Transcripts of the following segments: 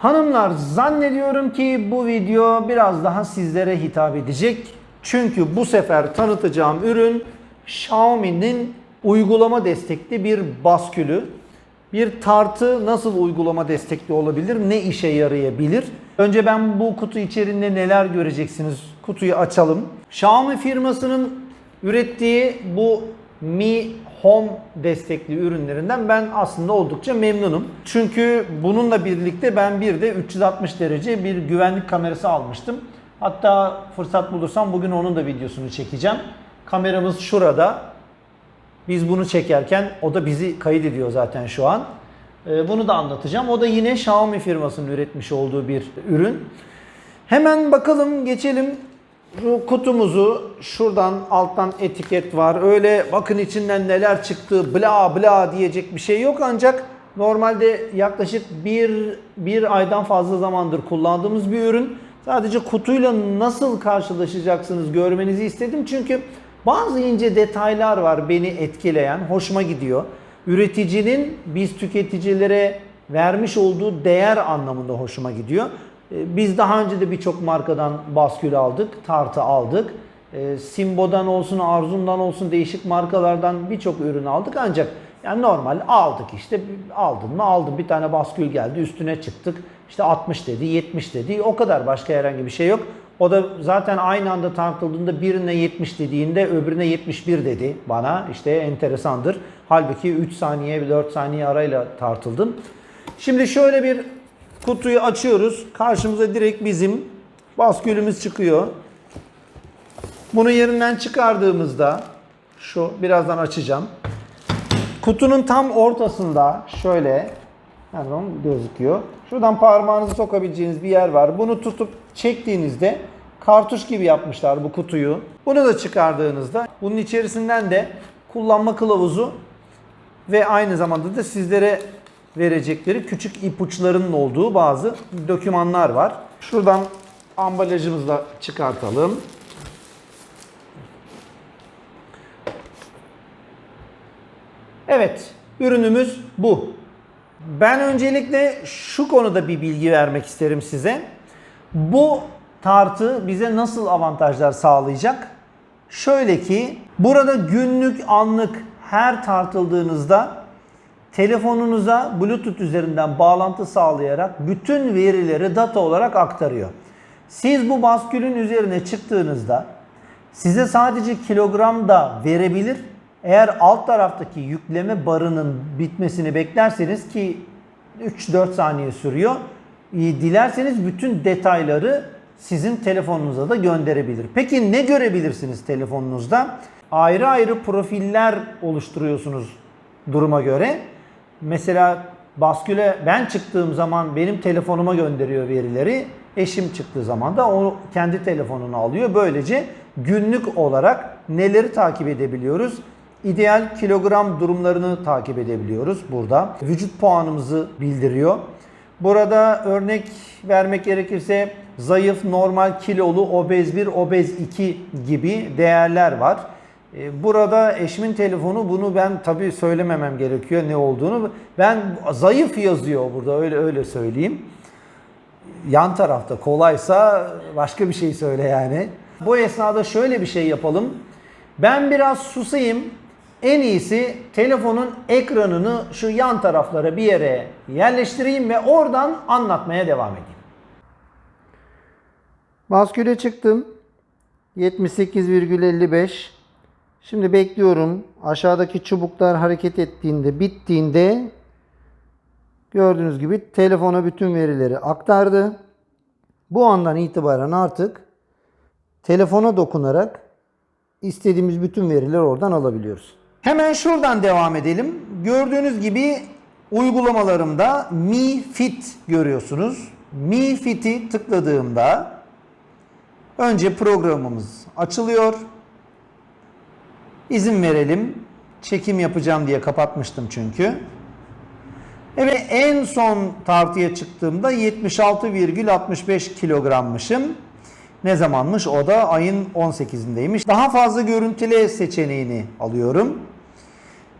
Hanımlar zannediyorum ki bu video biraz daha sizlere hitap edecek. Çünkü bu sefer tanıtacağım ürün Xiaomi'nin uygulama destekli bir baskülü. Bir tartı nasıl uygulama destekli olabilir? Ne işe yarayabilir? Önce ben bu kutu içerisinde neler göreceksiniz? Kutuyu açalım. Xiaomi firmasının ürettiği bu Mi Home destekli ürünlerinden ben aslında oldukça memnunum. Çünkü bununla birlikte ben bir de 360 derece bir güvenlik kamerası almıştım. Hatta fırsat bulursam bugün onun da videosunu çekeceğim. Kameramız şurada. Biz bunu çekerken o da bizi kaydediyor zaten şu an. Ee, Bunu da anlatacağım. O da yine Xiaomi firmasının üretmiş olduğu bir ürün. Hemen bakalım geçelim. Şu kutumuzu şuradan alttan etiket var. Öyle bakın içinden neler çıktı bla bla diyecek bir şey yok ancak normalde yaklaşık bir, bir aydan fazla zamandır kullandığımız bir ürün. Sadece kutuyla nasıl karşılaşacaksınız görmenizi istedim. Çünkü bazı ince detaylar var beni etkileyen, hoşuma gidiyor. Üreticinin biz tüketicilere vermiş olduğu değer anlamında hoşuma gidiyor. Ee, Biz daha önce de birçok markadan baskül aldık, tartı aldık. Ee, Simbo'dan olsun, Arzum'dan olsun değişik markalardan birçok ürün aldık ancak yani normal aldık işte aldın mı aldın bir tane baskül geldi üstüne çıktık işte 60 dedi 70 dedi o kadar başka herhangi bir şey yok. O da zaten aynı anda tartıldığında birine 70 dediğinde öbürüne 71 dedi bana işte enteresandır. Halbuki 3 saniye 4 saniye arayla tartıldım. Şimdi şöyle bir kutuyu açıyoruz. Karşımıza direkt bizim baskülümüz çıkıyor. Bunu yerinden çıkardığımızda şu birazdan açacağım. Kutunun tam ortasında şöyle hemen gözüküyor. Şuradan parmağınızı sokabileceğiniz bir yer var. Bunu tutup çektiğinizde kartuş gibi yapmışlar bu kutuyu. Bunu da çıkardığınızda bunun içerisinden de kullanma kılavuzu ve aynı zamanda da sizlere verecekleri küçük ipuçlarının olduğu bazı dokümanlar var. Şuradan ambalajımızı da çıkartalım. Evet, ürünümüz bu. Ben öncelikle şu konuda bir bilgi vermek isterim size. Bu tartı bize nasıl avantajlar sağlayacak? Şöyle ki burada günlük anlık her tartıldığınızda telefonunuza Bluetooth üzerinden bağlantı sağlayarak bütün verileri data olarak aktarıyor. Siz bu baskülün üzerine çıktığınızda size sadece kilogram da verebilir. Eğer alt taraftaki yükleme barının bitmesini beklerseniz ki 3-4 saniye sürüyor. e, Dilerseniz bütün detayları sizin telefonunuza da gönderebilir. Peki ne görebilirsiniz telefonunuzda? Ayrı ayrı profiller oluşturuyorsunuz duruma göre. Mesela basküle ben çıktığım zaman benim telefonuma gönderiyor verileri. Eşim çıktığı zaman da o kendi telefonunu alıyor. Böylece günlük olarak neleri takip edebiliyoruz? İdeal kilogram durumlarını takip edebiliyoruz burada. Vücut puanımızı bildiriyor. Burada örnek vermek gerekirse zayıf, normal, kilolu, obez 1, obez 2 gibi değerler var. E, Burada eşimin telefonu bunu ben tabii söylememem gerekiyor ne olduğunu. Ben zayıf yazıyor burada öyle öyle söyleyeyim. Yan tarafta kolaysa başka bir şey söyle yani. Bu esnada şöyle bir şey yapalım. Ben biraz susayım. En iyisi telefonun ekranını şu yan taraflara bir yere yerleştireyim ve oradan anlatmaya devam edeyim. Basküle çıktım. 78,55. Şimdi bekliyorum. Aşağıdaki çubuklar hareket ettiğinde, bittiğinde gördüğünüz gibi telefona bütün verileri aktardı. Bu andan itibaren artık telefona dokunarak istediğimiz bütün verileri oradan alabiliyoruz. Hemen şuradan devam edelim. Gördüğünüz gibi uygulamalarımda Mi Fit görüyorsunuz. Mi Fit'i tıkladığımda önce programımız açılıyor. İzin verelim. Çekim yapacağım diye kapatmıştım çünkü. Evet en son tartıya çıktığımda 76,65 kilogrammışım. Ne zamanmış? O da ayın 18'indeymiş. Daha fazla görüntüle seçeneğini alıyorum.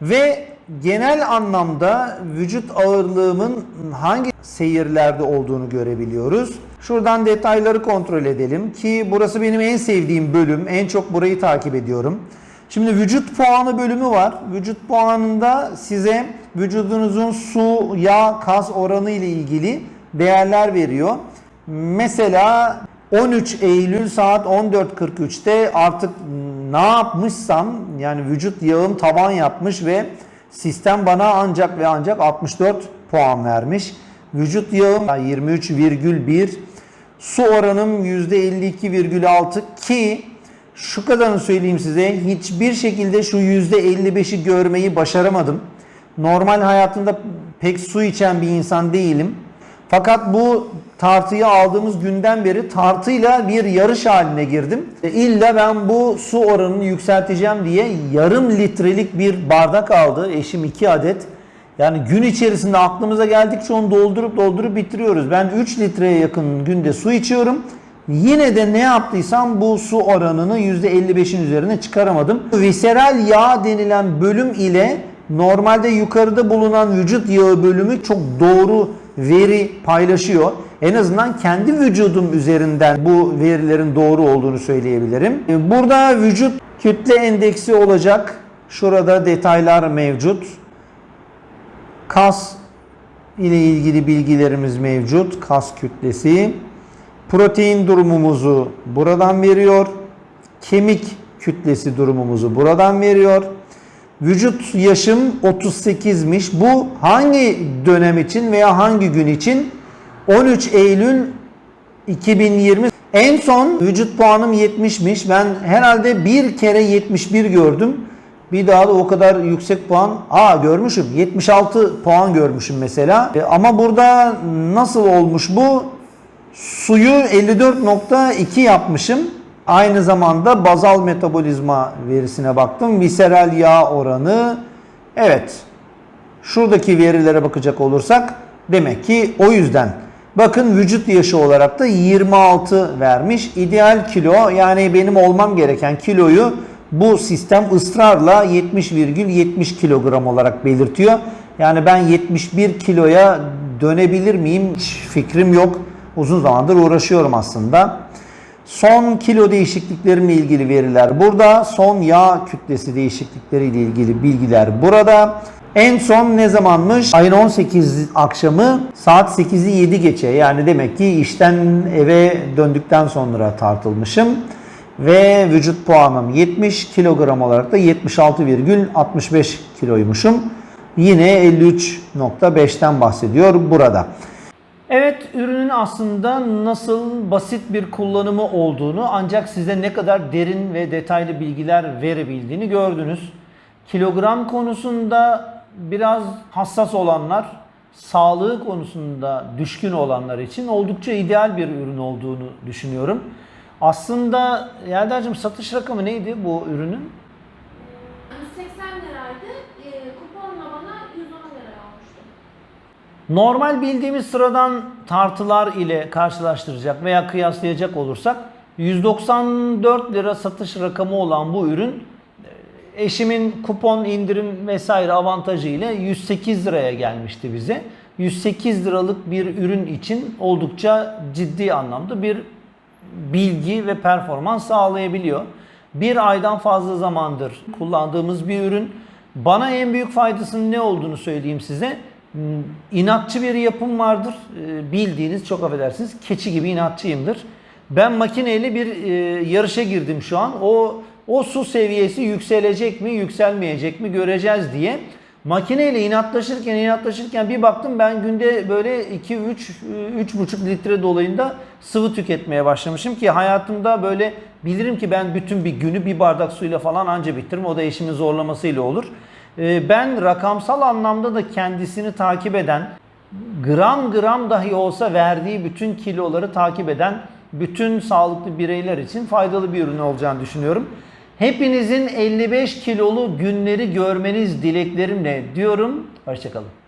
Ve genel anlamda vücut ağırlığımın hangi seyirlerde olduğunu görebiliyoruz. Şuradan detayları kontrol edelim ki burası benim en sevdiğim bölüm. En çok burayı takip ediyorum. Şimdi vücut puanı bölümü var. Vücut puanında size vücudunuzun su, yağ, kas oranı ile ilgili değerler veriyor. Mesela 13 Eylül saat 14.43'te artık ne yapmışsam yani vücut yağım tavan yapmış ve sistem bana ancak ve ancak 64 puan vermiş. Vücut yağım 23,1 su oranım %52,6 ki şu kadarını söyleyeyim size hiçbir şekilde şu %55'i görmeyi başaramadım. Normal hayatımda pek su içen bir insan değilim. Fakat bu tartıyı aldığımız günden beri tartıyla bir yarış haline girdim. E, İlla ben bu su oranını yükselteceğim diye yarım litrelik bir bardak aldı. Eşim 2 adet. Yani gün içerisinde aklımıza geldikçe onu doldurup doldurup bitiriyoruz. Ben 3 litreye yakın günde su içiyorum. Yine de ne yaptıysam bu su oranını %55'in üzerine çıkaramadım. Viseral yağ denilen bölüm ile normalde yukarıda bulunan vücut yağı bölümü çok doğru veri paylaşıyor. En azından kendi vücudum üzerinden bu verilerin doğru olduğunu söyleyebilirim. Burada vücut kütle endeksi olacak. Şurada detaylar mevcut. Kas ile ilgili bilgilerimiz mevcut. Kas kütlesi. Protein durumumuzu buradan veriyor. Kemik kütlesi durumumuzu buradan veriyor. Vücut yaşım 38'miş. Bu hangi dönem için veya hangi gün için? 13 Eylül 2020. En son vücut puanım 70'miş. Ben herhalde bir kere 71 gördüm. Bir daha da o kadar yüksek puan. Aa görmüşüm. 76 puan görmüşüm mesela. E, ama burada nasıl olmuş bu? Suyu 54.2 yapmışım. Aynı zamanda bazal metabolizma verisine baktım. Viseral yağ oranı. Evet. Şuradaki verilere bakacak olursak demek ki o yüzden. Bakın vücut yaşı olarak da 26 vermiş. İdeal kilo yani benim olmam gereken kiloyu bu sistem ısrarla 70,70 kilogram olarak belirtiyor. Yani ben 71 kiloya dönebilir miyim hiç fikrim yok. Uzun zamandır uğraşıyorum aslında. Son kilo değişikliklerimle ilgili veriler burada. Son yağ kütlesi değişiklikleriyle ilgili bilgiler burada. En son ne zamanmış? Ayın 18 akşamı saat 8'i 7 geçe. Yani demek ki işten eve döndükten sonra tartılmışım. Ve vücut puanım 70 kilogram olarak da 76,65 kiloymuşum. Yine 53.5'ten bahsediyor burada. Evet, ürünün aslında nasıl basit bir kullanımı olduğunu ancak size ne kadar derin ve detaylı bilgiler verebildiğini gördünüz. Kilogram konusunda biraz hassas olanlar, sağlığı konusunda düşkün olanlar için oldukça ideal bir ürün olduğunu düşünüyorum. Aslında Yeldar'cığım satış rakamı neydi bu ürünün? 180 liraydı. E, kuponla bana 110 lira almıştım. Normal bildiğimiz sıradan tartılar ile karşılaştıracak veya kıyaslayacak olursak 194 lira satış rakamı olan bu ürün e, eşimin kupon indirim vesaire avantajı ile 108 liraya gelmişti bize. 108 liralık bir ürün için oldukça ciddi anlamda bir bilgi ve performans sağlayabiliyor. Bir aydan fazla zamandır kullandığımız bir ürün. Bana en büyük faydasının ne olduğunu söyleyeyim size. Hmm, İnatçı bir yapım vardır. Ee, Bildiğiniz çok affedersiniz keçi gibi inatçıyımdır. Ben makineyle bir e, yarışa girdim şu an. O o su seviyesi yükselecek mi, yükselmeyecek mi göreceğiz diye. Makineyle inatlaşırken inatlaşırken bir baktım ben günde böyle 2 3 3,5 litre dolayında sıvı tüketmeye başlamışım ki hayatımda böyle bilirim ki ben bütün bir günü bir bardak suyla falan anca bitiririm. O da eşimin zorlamasıyla olur. Ee, Ben rakamsal anlamda da kendisini takip eden, gram gram dahi olsa verdiği bütün kiloları takip eden bütün sağlıklı bireyler için faydalı bir ürün olacağını düşünüyorum. Hepinizin 55 kilolu günleri görmeniz dileklerimle diyorum. Hoşçakalın.